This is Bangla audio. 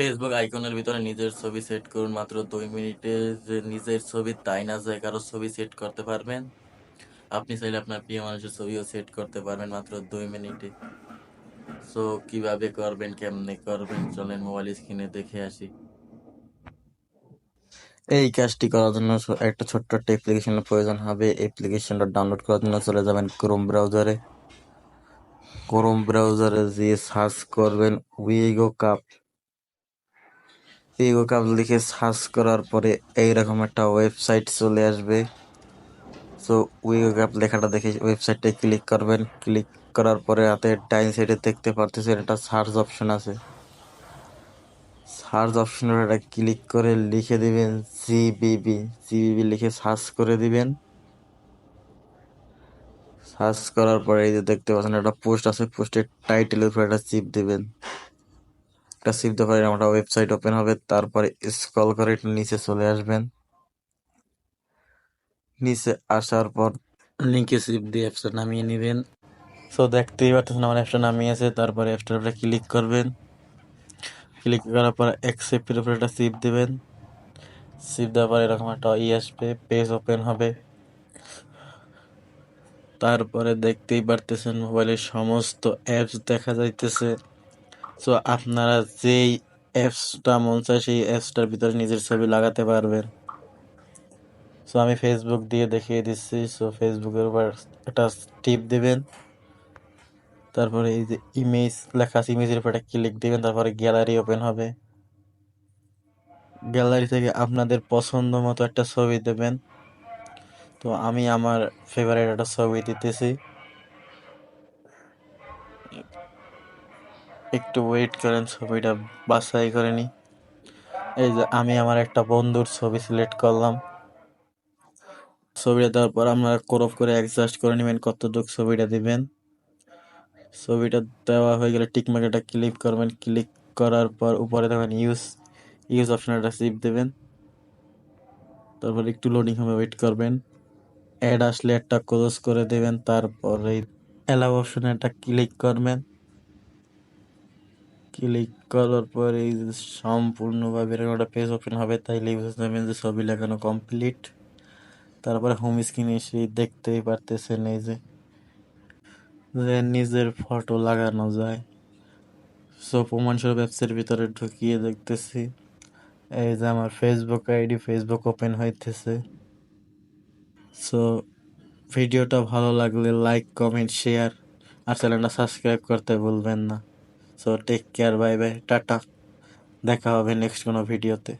ফেসবুক আইকনের ভিতরে নিজের ছবি সেট করুন। মাত্র দুই মিনিটে যে নিজের ছবি, তাই না? যায় কারও ছবি সেট করতে পারবেন। আপনি চাইলে আপনার প্রিয় মানুষের ছবিও সেট করতে পারবেন মাত্র দুই মিনিটে। সো কীভাবে করবেন, কেমনে করবেন? চলেন মোবাইল স্ক্রিনে দেখে আসি। এই কাজটি করার জন্য একটা ছোট্ট একটা অ্যাপ্লিকেশনের প্রয়োজন হবে। অ্যাপ্লিকেশনটা ডাউনলোড করার জন্য চলে যাবেন ক্রোম ব্রাউজারে ক্রোম ব্রাউজারে যে সার্চ করবেন উইগো কাপ উইগো কাপ লিখে সার্চ করার পরে এইরকম একটা ওয়েবসাইট চলে আসবে। সো উইগো কাপ লেখাটা দেখে ওয়েবসাইটে ক্লিক করবেন। ক্লিক করার পরে হাতে ডাইন সাইডে দেখতে পারতেছেন একটা সার্চ অপশন আছে। সার্চ অপশনের একটা ক্লিক করে লিখে দিবেন জিবিবি জিবিবি লিখে সার্চ করে দিবেন। সার্চ করার পরে এই যে দেখতে পাচ্ছেন একটা পোস্ট আছে। পোস্টের টাইটেলের উপরে একটা চিপ দিবেন। একটা চিপ দেওয়ার একটা ওয়েবসাইট ওপেন হবে, তারপরে স্ক্রল করে একটু নিচে চলে আসবেন। নিচে আসার পর লিঙ্কে চিপ দিয়ে অ্যাপসটা নামিয়ে নেবেন। সো দেখতেই পাচ্ছেন আমার অ্যাপসটা নামিয়েছে তারপরে অ্যাপসটার উপরে ক্লিক করবেন। ক্লিক করার পর অ্যাকসেপ্টের উপরে একটা চিপ দেবেন। চিপ দেওয়ার পর এরকম একটা ই আসবে পেজ ওপেন হবে। তারপরে দেখতেই পারতেছেন মোবাইলের সমস্ত অ্যাপস দেখা যাইতেছে। সো আপনারা যেই অ্যাপসটা মন চায়, সেই অ্যাপসটার ভিতরে নিজের ছবি লাগাতে পারবেন। সো আমি ফেসবুক দিয়ে দেখিয়ে দিচ্ছি। সো ফেসবুকের উপর একটা টিপ দেবেন। তারপরে এই যে ইমেজ লেখা আছে ইমেজের উপর একটা ক্লিক দেবেন। তারপরে গ্যালারি ওপেন হবে। গ্যালারি থেকে আপনাদের পছন্দ মতো একটা ছবি দেবেন। তো আমি আমার ফেভারিট একটা ছবি দিতেছি। একটু ওয়েট করেন, ছবিটা বাছাই করে নি এই যে আমি আমার একটা বন্ধুর ছবি সিলেক্ট করলাম। ছবিটা দেওয়ার পর আপনারা ক্রপ করে অ্যাডজাস্ট করে নেবেন কতটুকু ছবিটা দিবেন। ছবিটা দেওয়া হয়ে গেলে টিক মার্কেটা ক্লিক করবেন। ক্লিক করার পর উপরে দেখবেন ইউজ ইউজ অপশন একটা চিপ দেবেন। তারপর একটু লোডিং হবে ওয়েট করবেন। অ্যাড আসলে একটা ক্লোজ করে দেবেন তারপর অ্যালাউ অপশনে একটা ক্লিক করবেন। ক্লিক করার পর এই যে সম্পূর্ণভাবে এরকম একটা পেজ ওপেন হবে, তাইলে বুঝতে যাবেন যে ছবি লাগানো কমপ্লিট তারপরে হোম স্ক্রিনে এসে দেখতেই পারতেছেন এই যে যে নিজের ফটো লাগানো যায়। সো প্রমাণস্বরূপ অ্যাপসের ভিতরে ঢুকিয়ে দেখতেছি। এই যে আমার ফেসবুক আইডি ফেসবুক ওপেন হইতেছে। সো ভিডিওটা ভালো লাগলে লাইক কমেন্ট শেয়ার আর চ্যানেলটা সাবস্ক্রাইব করতে ভুলবেন না। So take care bye bye tata দেখা হবে নেক্সট কোনো ভিডিওতে